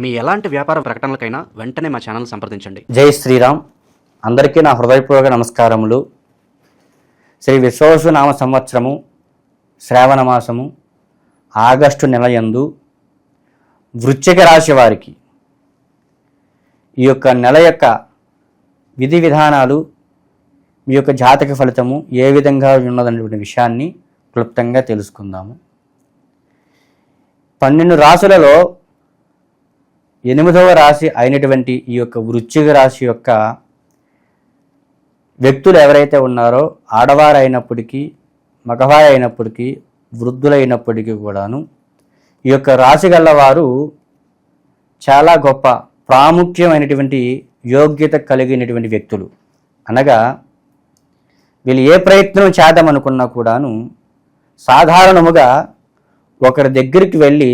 మీ ఎలాంటి వ్యాపార ప్రకటనలకైనా వెంటనే మా ఛానల్ సంప్రదించండి. జై శ్రీరామ్. అందరికీ నా హృదయపూర్వక నమస్కారములు. శ్రీ విశ్వవసునామ సంవత్సరము శ్రావణ మాసము ఆగస్టు నెల యందు వృశ్చిక రాశి వారికి ఈ యొక్క నెల యొక్క విధి విధానాలు మీ యొక్క జాతక ఫలితము ఏ విధంగా ఉన్నదనేటువంటి విషయాన్ని క్లుప్తంగా తెలుసుకుందాము. పన్నెండు రాసులలో ఎనిమిదవ రాశి అయినటువంటి ఈ యొక్క వృశ్చిక రాశి యొక్క వ్యక్తులు ఎవరైతే ఉన్నారో ఆడవారు అయినప్పటికీ మగవారు అయినప్పటికీ వృద్ధులైనప్పటికీ కూడాను ఈ యొక్క రాశి గలవారు చాలా గొప్ప ప్రాముఖ్యమైనటువంటి యోగ్యత కలిగినటువంటి వ్యక్తులు. అనగా వీళ్ళు ఏ ప్రయత్నం చేద్దామనుకున్నా కూడాను సాధారణముగా ఒకరి దగ్గరికి వెళ్ళి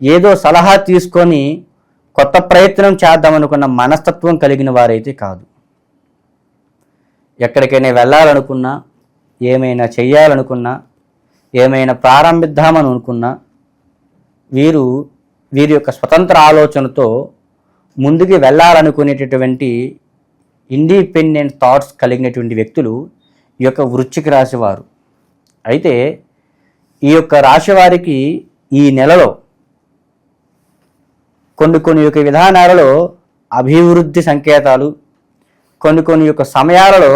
ఏదో సలహా తీసుకొని కొత్త ప్రయత్నం చేద్దామనుకున్న మనస్తత్వం కలిగిన వారైతే కాదు. ఎక్కడికైనా వెళ్ళాలనుకున్నా ఏమైనా చేయాలనుకున్నా ఏమైనా ప్రారంభిద్దామని అనుకున్నా వీరు వీరి యొక్క స్వతంత్ర ఆలోచనతో ముందుకు వెళ్ళాలనుకునేటటువంటి ఇండిపెండెంట్ థాట్స్ కలిగినటువంటి వ్యక్తులు ఈ యొక్క వృశ్చిక రాసేవారు అయితే ఈ యొక్క రాశివారికి ఈ నెలలో కొన్ని కొన్ని యొక్క విధానాలలో అభివృద్ధి సంకేతాలు కొన్ని కొన్ని యొక్క సమయాలలో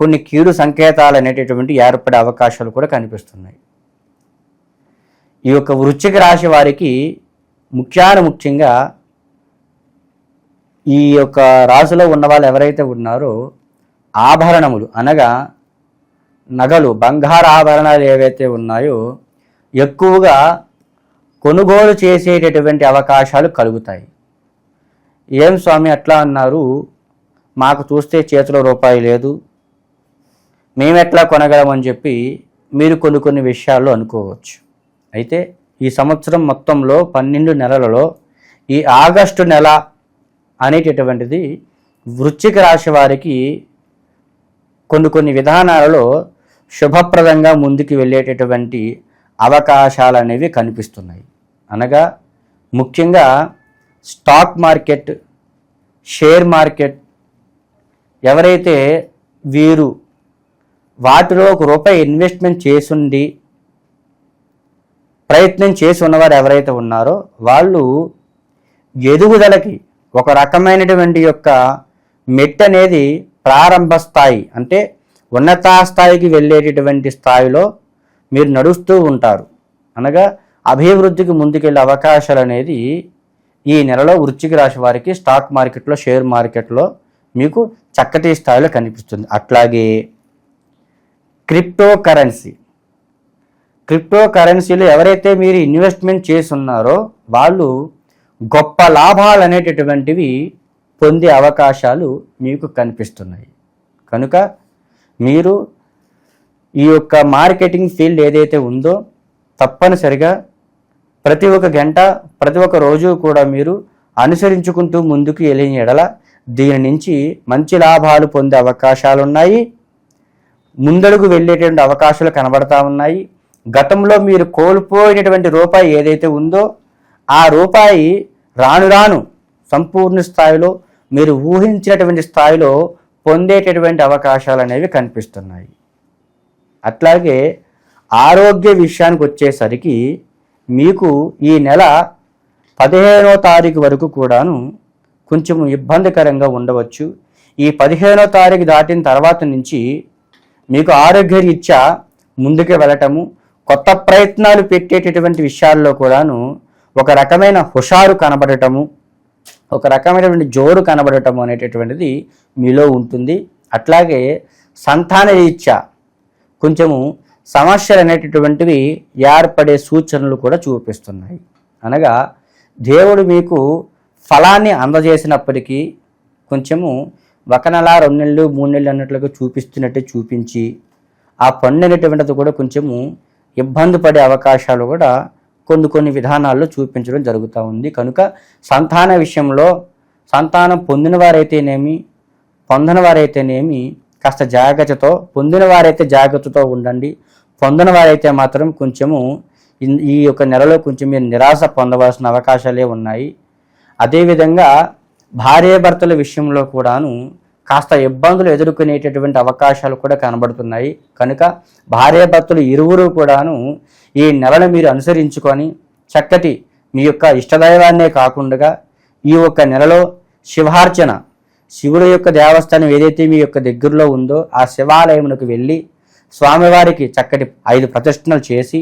కొన్ని కీడు సంకేతాలు అనేటటువంటి ఏర్పడే అవకాశాలు కూడా కనిపిస్తున్నాయి. ఈ యొక్క వృశ్చిక రాశి వారికి ముఖ్యాను ముఖ్యంగా ఈ యొక్క రాశిలో ఉన్న వాళ్ళు ఎవరైతే ఉన్నారో ఆభరణములు అనగా నగలు బంగారు ఆభరణాలు ఏవైతే ఉన్నాయో ఎక్కువగా కొనుగోలు చేసేటటువంటి అవకాశాలు కలుగుతాయి. ఏం స్వామి అట్లా అన్నారు? మాకు చూస్తే చేతిలో రూపాయి లేదు. మేమెట్లా కొనగలమని చెప్పి మీరు కొన్ని కొన్ని విషయాల్లో అనుకోవచ్చు. అయితే ఈ సంవత్సరం మొత్తంలో పన్నెండు నెలలలో ఈ ఆగస్టు నెల అనేటటువంటిది వృశ్చిక రాశి వారికి కొన్ని కొన్ని విధానాలలో శుభప్రదంగా ముందుకు వెళ్ళేటటువంటి అవకాశాలు అనేవి కనిపిస్తున్నాయి. అనగా ముఖ్యంగా స్టాక్ మార్కెట్ షేర్ మార్కెట్ ఎవరైతే వీరు వాటిలో ఒక రూపాయి ఇన్వెస్ట్మెంట్ చేసుండి ప్రయత్నం చేసి ఉన్నవారు ఎవరైతే ఉన్నారో వాళ్ళు ఎదుగుదలకి ఒక రకమైనటువంటి యొక్క మెట్ అనేది ప్రారంభ స్థాయి అంటే ఉన్నత స్థాయికి వెళ్ళేటటువంటి స్థాయిలో మీరు నడుస్తూ ఉంటారు. అనగా అభివృద్ధికి ముందుకెళ్ళే అవకాశాలు అనేది ఈ నెలలో వృశ్చిక రాశి వారికి స్టాక్ మార్కెట్లో షేర్ మార్కెట్లో మీకు చక్కటి స్థాయిలో కనిపిస్తుంది. అట్లాగే క్రిప్టో కరెన్సీ క్రిప్టో కరెన్సీలో ఎవరైతే మీరు ఇన్వెస్ట్మెంట్ చేసి ఉన్నారో వాళ్ళు గొప్ప లాభాలు అనేటటువంటివి పొందే అవకాశాలు మీకు కనిపిస్తున్నాయి. కనుక మీరు ఈ యొక్క మార్కెటింగ్ ఫీల్డ్ ఏదైతే ఉందో తప్పనిసరిగా ప్రతి ఒక్క గంట ప్రతి ఒక్క రోజు కూడా మీరు అనుసరించుకుంటూ ముందుకు వెళ్ళిన ఎడల దీని నుంచి మంచి లాభాలు పొందే అవకాశాలు ఉన్నాయి ముందడుగు వెళ్ళేటువంటి అవకాశాలు కనబడతా ఉన్నాయి. గతంలో మీరు కోల్పోయినటువంటి రూపాయి ఏదైతే ఉందో ఆ రూపాయి రాను రాను సంపూర్ణ స్థాయిలో మీరు ఊహించినటువంటి స్థాయిలో పొందేటటువంటి అవకాశాలు అనేవి కనిపిస్తున్నాయి. అట్లాగే ఆరోగ్య విషయానికి వచ్చేసరికి మీకు ఈ నెల పదిహేనో తారీఖు వరకు కూడాను కొంచెం ఇబ్బందికరంగా ఉండవచ్చు. ఈ పదిహేనో తారీఖు దాటిన తర్వాత నుంచి మీకు ఆరోగ్యరీత్యా ముందుకు వెళ్ళటము కొత్త ప్రయత్నాలు పెట్టేటటువంటి విషయాల్లో కూడాను ఒక రకమైన హుషారు కనబడటము ఒక రకమైనటువంటి జోరు కనబడటం అనేటటువంటిది మీలో ఉంటుంది. అట్లాగే సంతాన రీత్యా కొంచెము సమస్యలు అనేటటువంటివి ఏర్పడే సూచనలు కూడా చూపిస్తున్నాయి. అనగా దేవుడు మీకు ఫలాన్ని అందజేసినప్పటికీ కొంచెము ఒక నెల రెండు నెలలు మూడు నెలలు అన్నట్లుగా చూపిస్తున్నట్టే చూపించి ఆ పన్ను అనేటువంటిది కూడా కొంచెము ఇబ్బంది పడే అవకాశాలు కూడా కొన్ని కొన్ని విధానాల్లో చూపించడం జరుగుతూ ఉంది. కనుక సంతాన విషయంలో సంతానం పొందిన వారైతేనేమి పొందని వారైతేనేమి కాస్త జాగ్రత్తతో పొందిన వారైతే జాగ్రత్తతో ఉండండి. పొందిన వారైతే మాత్రం కొంచెము ఈ యొక్క నెలలో కొంచెం మీరు నిరాశ పొందవలసిన అవకాశాలే ఉన్నాయి. అదేవిధంగా భార్యాభర్తల విషయంలో కూడాను కాస్త ఇబ్బందులు ఎదుర్కొనేటటువంటి అవకాశాలు కూడా కనబడుతున్నాయి. కనుక భార్యాభర్తలు ఇరువురు కూడాను ఈ నెలను మీరు అనుసరించుకొని చక్కటి మీ యొక్క ఇష్టదైవాన్నే కాకుండా ఈ యొక్క నెలలో శివార్చన శివుడు యొక్క దేవస్థానం ఏదైతే మీ యొక్క దగ్గరలో ఉందో ఆ శివాలయమునకు వెళ్ళి స్వామివారికి చక్కటి ఐదు ప్రదక్షిణలు చేసి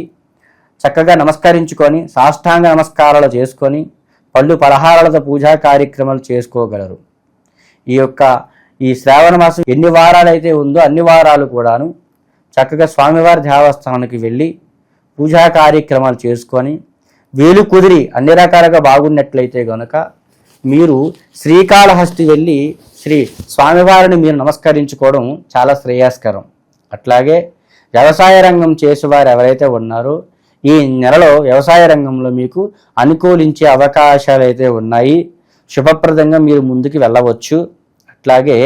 చక్కగా నమస్కరించుకొని సాష్టాంగ నమస్కారాలు చేసుకొని పళ్ళు పలహారాలతో పూజా కార్యక్రమాలు చేసుకోగలరు. ఈ యొక్క ఈ శ్రావణ మాసం ఎన్ని వారాలైతే ఉందో అన్ని వారాలు కూడాను చక్కగా స్వామివారి దేవస్థానానికి వెళ్ళి పూజా కార్యక్రమాలు చేసుకొని వీలు కుదిరి అన్ని రకాలుగా బాగున్నట్లయితే గనక మీరు శ్రీకాళహస్తి వెళ్ళి శ్రీ స్వామివారిని మీరు నమస్కరించుకోవడం చాలా శ్రేయస్కరం. అట్లాగే వ్యవసాయ రంగం చేసేవారు ఎవరైతే ఉన్నారో ఈ నెలలో వ్యవసాయ రంగంలో మీకు అనుకూలించే అవకాశాలు అయితే ఉన్నాయి. శుభప్రదంగా మీరు ముందుకు వెళ్ళవచ్చు. అట్లాగే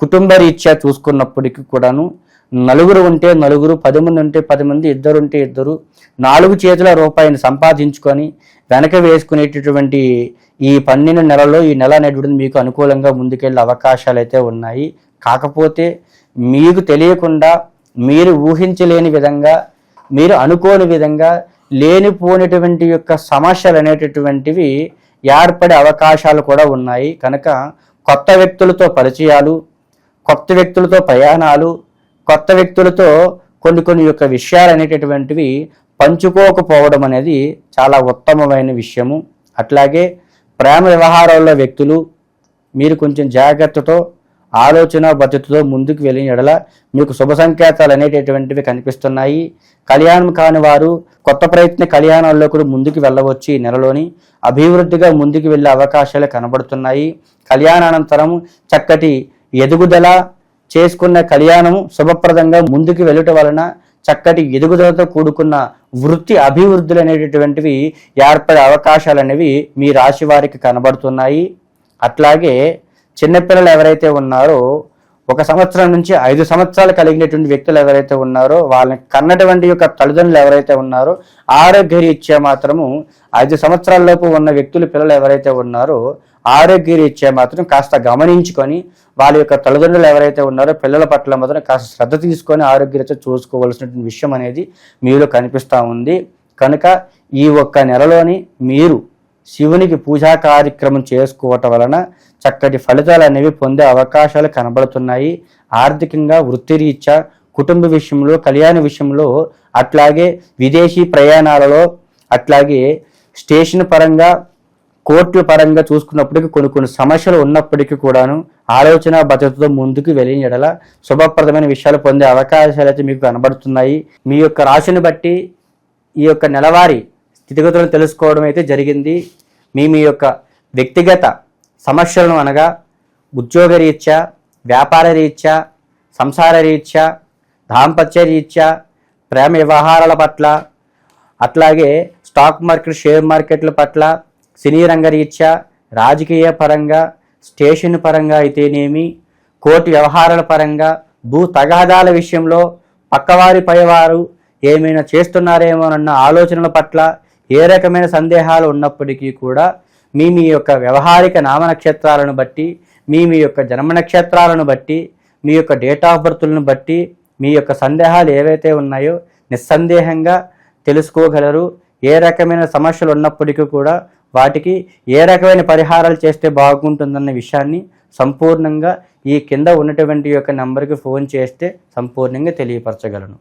కుటుంబ రీత్యా చూసుకున్నప్పటికీ కూడాను నలుగురు ఉంటే నలుగురు పది మంది ఉంటే పది మంది ఇద్దరు ఉంటే ఇద్దరు నాలుగు చేతుల రూపాయిని సంపాదించుకొని వెనక వేసుకునేటటువంటి ఈ పన్నెండు నెలలో ఈ నెల అనేటువంటిది మీకు అనుకూలంగా ముందుకెళ్ళే అవకాశాలు అయితే ఉన్నాయి. కాకపోతే మీకు తెలియకుండా మీరు ఊహించలేని విధంగా మీరు అనుకోని విధంగా లేనిపోయినటువంటి యొక్క సమస్యలు అనేటటువంటివి ఏర్పడే అవకాశాలు కూడా ఉన్నాయి. కనుక కొత్త వ్యక్తులతో పరిచయాలు కొత్త వ్యక్తులతో ప్రయాణాలు కొత్త వ్యక్తులతో కొన్ని కొన్ని యొక్క విషయాలు అనేటటువంటివి పంచుకోకపోవడం అనేది చాలా ఉత్తమమైన విషయము. అట్లాగే ప్రేమ వ్యవహారాల్లో వ్యక్తులు మీరు కొంచెం జాగ్రత్తతో ఆలోచన బద్ధతతో ముందుకు వెళ్ళిన ఎడల మీకు శుభ సంకేతాలు అనేటటువంటివి కనిపిస్తున్నాయి. కళ్యాణం కాని వారు కొత్త ప్రయత్న కళ్యాణాల్లో కూడా ముందుకు వెళ్ళవచ్చు ఈ నెలలోని. అభివృద్ధిగా ముందుకు వెళ్ళే అవకాశాలు కనబడుతున్నాయి. కళ్యాణానంతరం చక్కటి ఎదుగుదల చేసుకున్న కళ్యాణము శుభప్రదంగా ముందుకు వెళ్ళటం వలన చక్కటి ఎదుగుదలతో కూడుకున్న వృత్తి అభివృద్ధులు అనేటటువంటివి ఏర్పడే అవకాశాలు అనేవి మీ రాశి వారికి కనబడుతున్నాయి. అట్లాగే చిన్నపిల్లలు ఎవరైతే ఉన్నారో ఒక సంవత్సరం నుంచి ఐదు సంవత్సరాలు కలిగినటువంటి వ్యక్తులు ఎవరైతే ఉన్నారో వాళ్ళని కన్నటువంటి యొక్క తల్లిదండ్రులు ఎవరైతే ఉన్నారో ఆరోగ్య రీత్యా మాత్రము ఐదు సంవత్సరాల లోపు ఉన్న వ్యక్తులు పిల్లలు ఎవరైతే ఉన్నారో ఆరోగ్యరీత్యా మాత్రం కాస్త గమనించుకొని వాళ్ళ యొక్క తల్లిదండ్రులు ఎవరైతే ఉన్నారో పిల్లల పట్ల మాత్రం కాస్త శ్రద్ధ తీసుకొని ఆరోగ్య రీత్యా చూసుకోవాల్సినటువంటి విషయం అనేది మీలో కనిపిస్తూ ఉంది. కనుక ఈ ఒక్క నెలలోని మీరు శివునికి పూజా కార్యక్రమం చేసుకోవటం వలన చక్కటి ఫలితాలు అనేవి పొందే అవకాశాలు కనబడుతున్నాయి. ఆర్థికంగా వృత్తిరీత్యా కుటుంబ విషయంలో కళ్యాణ విషయంలో అట్లాగే విదేశీ ప్రయాణాలలో అట్లాగే స్టేషన్ పరంగా కోర్టు పరంగా చూసుకున్నప్పటికీ కొన్ని కొన్ని సమస్యలు ఉన్నప్పటికీ కూడాను ఆలోచన భద్రతతో ముందుకు వెళ్ళిన శుభప్రదమైన విషయాలు పొందే అవకాశాలు అయితే మీకు కనబడుతున్నాయి. మీ యొక్క రాశిని బట్టి ఈ యొక్క నెలవారీ స్థితిగతులను తెలుసుకోవడం అయితే జరిగింది. మీ మీ యొక్క వ్యక్తిగత సమస్యలను అనగా ఉద్యోగ రీత్యా వ్యాపార రీత్యా సంసార రీత్యా దాంపత్య రీత్యా ప్రేమ వ్యవహారాల పట్ల అట్లాగే స్టాక్ మార్కెట్ షేర్ మార్కెట్ల పట్ల సినీ రంగరీత్యా రాజకీయ పరంగా స్టేషన్ పరంగా అయితేనేమి కోర్టు వ్యవహారాల పరంగా భూ తగాదాల విషయంలో పక్కవారి పైవారు ఏమైనా చేస్తున్నారేమోనన్న ఆలోచనల పట్ల ఏ రకమైన సందేహాలు ఉన్నప్పటికీ కూడా మీ మీ యొక్క వ్యవహారిక నామ నక్షత్రాలను బట్టి మీ మీ యొక్క జన్మ నక్షత్రాలను బట్టి మీ యొక్క డేట్ ఆఫ్ బర్త్లను బట్టి మీ యొక్క సందేహాలు ఏవైతే ఉన్నాయో నిస్సందేహంగా తెలుసుకోగలరు. ఏ రకమైన సమస్యలు ఉన్నప్పటికీ కూడా వాటికి ఏ రకమైన పరిహారాలు చేస్తే బాగుంటుందన్న విషయాన్ని సంపూర్ణంగా ఈ కింద ఉన్నటువంటి యొక్క నంబర్కి ఫోన్ చేస్తే సంపూర్ణంగా తెలియపరచగలను.